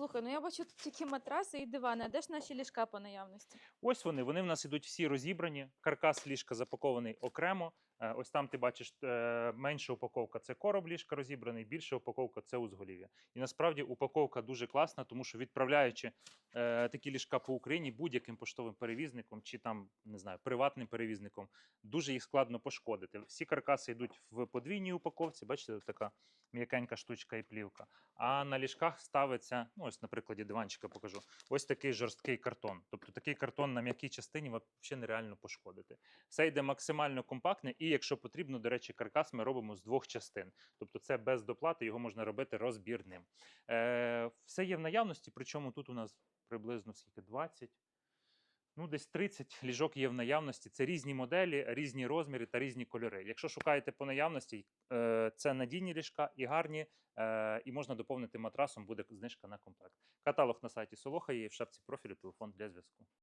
Слухай, ну я бачу тут тільки матраси і дивани. А де ж наші ліжка по наявності? Ось вони. Вони в нас ідуть всі розібрані. Каркас ліжка запакований окремо. Е, Ось там ти бачиш е, менша упаковка це короб ліжка розібраний, більша упаковка це узголів'я. І насправді упаковка дуже класна, тому що відправляючи е, такі ліжка по Україні будь-яким поштовим перевізником чи там не знаю приватним перевізником, дуже їх складно пошкодити. Всі каркаси йдуть в подвійній упаковці. Бачите, така м'якенька штучка і плівка. А на ліжках ставиться, ну ось на прикладі диванчика покажу. Ось такий жорсткий картон. Тобто такий картон на м'якій частині взагалі нереально пошкодити. Все йде максимально компактне, і якщо потрібно, до речі, каркас ми робимо з двох частин. Тобто це без доплати, його можна робити розбірним. Е, все є в наявності, причому тут у нас приблизно скільки 20. Ну, десь 30 ліжок є в наявності. Це різні моделі, різні розміри та різні кольори. Якщо шукаєте по наявності, е, це надійні ліжка і гарні, е, і можна доповнити матрасом, буде знижка на комплект. Каталог на сайті Солоха є в шапці профілю телефон для зв'язку.